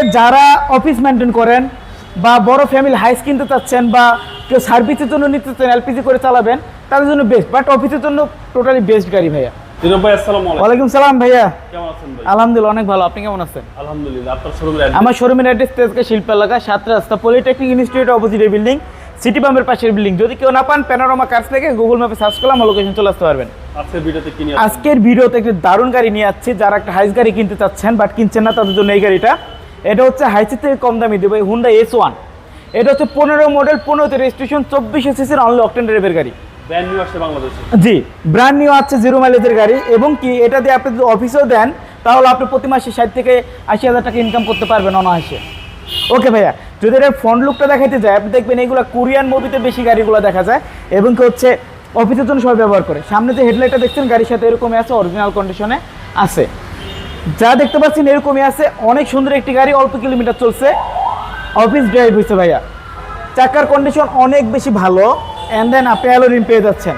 যারা office maintain করেন বা বড় ফ্যামিলি হাইস কিনতে চাচ্ছেন বা কেউ সার্ভিসের জন্য নিতে চাচ্ছেন এলপিজি করে চালাবেন তাদের জন্য বেস্ট বাট অফিসের জন্য টোটালি বেস্ট গাড়ি ভাইয়া। দিনব ভাই আসসালামু আলাইকুম। ওয়ালাইকুম সালাম ভাইয়া। কেমন আছেন ভাই? আলহামদুলিল্লাহ অনেক ভালো। আপনি কেমন আছেন? আলহামদুলিল্লাহ আপনার শোরুমের আমার শোরুমের অ্যাড্রেস তেজগা শিল্প এলাকা সাত রাস্তা পলিটেকনিক ইনস্টিটিউট বিল্ডিং সিটি পাম্পের পাশের বিল্ডিং যদি কেউ না পান প্যানোরামা কার্স থেকে গুগল ম্যাপে সার্চ করলে আমার লোকেশন চলে আসতে পারবেন। আজকের ভিডিওতে কি নিয়ে আজকের ভিডিওতে একটি দারুণ গাড়ি নিয়ে যাচ্ছি যারা একটা হাইস গাড়ি কিনতে চাচ্ছেন বাট কিনছেন না তাদের জন্য এই গাড়িটা। এটা হচ্ছে হাইসের থেকে কম দামি দেবে হুন্ডা এস ওয়ান। এটা হচ্ছে পনেরো মডেল পনেরোতে রেজিস্ট্রেশন চব্বিশে সিসির অনলি অকটেন ড্রাইভের গাড়ি। ব্র্যান্ড নিউ আসছে বাংলাদেশে। জি ব্র্যান্ড নিউ আছে জিরো মাইলেজের গাড়ি এবং কি এটা দিয়ে আপনি যদি অফিসেও দেন তাহলে আপনি প্রতি মাসে ষাট থেকে আশি হাজার টাকা ইনকাম করতে পারবেন অনায়াসে। ওকে ভাইয়া যদি এটার ফ্রন্ট লুকটা দেখাইতে যায় আপনি দেখবেন এইগুলো কোরিয়ান মুভিতে বেশি গাড়িগুলো দেখা যায় এবং কি হচ্ছে অফিসের জন্য সবাই ব্যবহার করে। সামনে যে হেডলাইটটা দেখছেন গাড়ির সাথে এরকমই আছে অরিজিনাল কন্ডিশনে আছে। যা দেখতে পাচ্ছেন এরকমই আছে। অনেক সুন্দর একটি গাড়ি অল্প কিলোমিটার চলছে। অফিস ড্রাইভ হয়েছে ভাইয়া। চাকার কন্ডিশন অনেক বেশি ভালো। অ্যান্ড দেন আপনি অ্যালোরিন পেয়ে যাচ্ছেন।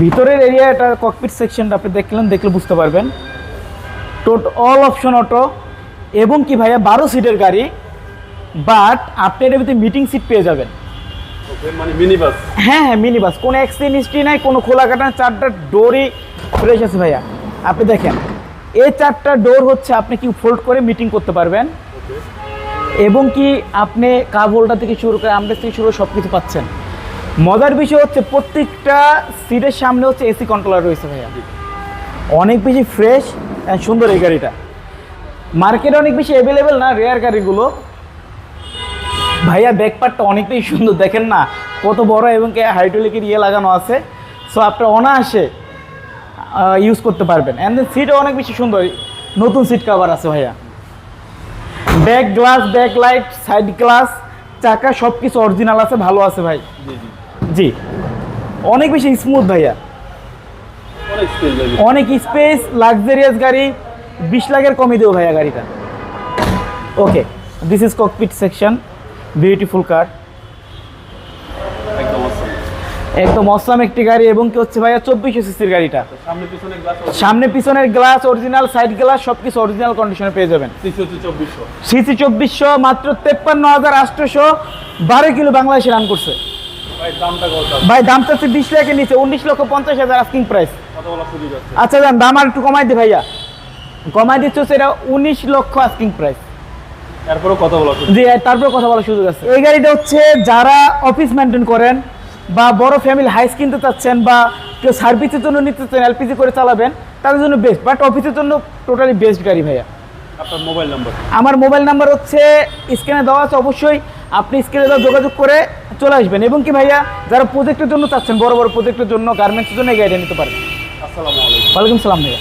ভিতরের এরিয়া এটা ককপিট সেকশনটা আপনি দেখলেন দেখলে বুঝতে পারবেন। টোট অল অপশন অটো এবং কি ভাইয়া বারো সিটের গাড়ি। বাট আপনি এটার ভিতরে মিটিং সিট পেয়ে যাবেন। মানে হ্যাঁ হ্যাঁ মিনি বাস কোনো অ্যাক্সিডেন্ট হিস্ট্রি নাই কোনো খোলা কাটা চারটা ডোরই ফ্রেশ আছে ভাইয়া। আপনি দেখেন। এই চারটা ডোর হচ্ছে আপনি কি ফোল্ড করে মিটিং করতে পারবেন। এবং কি আপনি কাব হোল্ডার থেকে শুরু করে আমরেস থেকে শুরু করে সব কিছু পাচ্ছেন। মজার বিষয় হচ্ছে প্রত্যেকটা সিটের সামনে হচ্ছে এসি কন্ট্রোলার রয়েছে ভাইয়া। অনেক বেশি ফ্রেশ অ্যান্ড সুন্দর এই গাড়িটা। মার্কেটে অনেক বেশি অ্যাভেলেবেল না রেয়ার গাড়িগুলো। ভাইয়া ব্যাকপার্টটা অনেকটাই সুন্দর দেখেন না কত বড় এবং হাইড্রোলিকের ইয়ে লাগানো আছে। সো আপনি অনায়াসে ইউজ করতে পারবেন। অ্যান্ড দেন সিটও অনেক বেশি সুন্দর। নতুন সিট কাভার আছে ভাইয়া। Back glass back light side glass চাকা সব কিছু অরিজিনাল আছে ভালো আছে ভাই। জি অনেক বেশি স্মুথ ভাইয়া। অনেক স্পেস লাক্সারিয়াস গাড়ি। বিশ লাখের কমে দেবো ভাইয়া গাড়িটা। Okay this is cockpit section beautiful car. একদম অসাম একটি গাড়ি এবং কি হচ্ছে ভাইয়া চব্বিশশো সিসির গাড়িটা। সামনে পিছনের গ্লাস অরিজিনাল সাইড গ্লাস সব কিছু অরিজিনাল কন্ডিশনে পেয়ে যাবেন। সিসি চব্বিশশো মাত্র তেপ্পান্ন হাজার আটশোশো বারো কিলো বাংলাদেশে রান করছে। ভাই দামটা দাম চাচ্ছে বিশ লাখের নিচে উনিশ লক্ষ পঞ্চাশ হাজার আস্কিং প্রাইস আচ্ছা যান দাম আর একটু কমাই দি ভাইয়া। কমাই দিচ্ছে এটা উনিশ লক্ষ আস্কিং প্রাইস এরপরেও কত বলা জি তারপর কথা বলার সুযোগ আছে। এই গাড়িটা হচ্ছে যারা অফিস মেনটেন করেন বা বড় ফ্যামিলি হাইস কিনতে চাচ্ছেন বা কেউ সার্ভিসের জন্য নিতে চাচ্ছেন এলপিজি করে চালাবেন তাদের জন্য বেস্ট বাট অফিসের জন্য টোটালি বেস্ট গাড়ি ভাইয়া। আপনার মোবাইল নাম্বার আমার মোবাইল নাম্বার হচ্ছে স্ক্রিনে দেওয়া আছে অবশ্যই আপনি স্ক্রিনে দেওয়া যোগাযোগ করে চলে আসবেন। এবং কি ভাইয়া যারা প্রজেক্টের জন্য চাচ্ছেন বড় বড় প্রজেক্টের জন্য গার্মেন্টসের জন্য এই গাড়িটা নিতে পারেন। আসসালামু আলাইকুম। ওয়ালাইকুম সালাম ভাইয়া।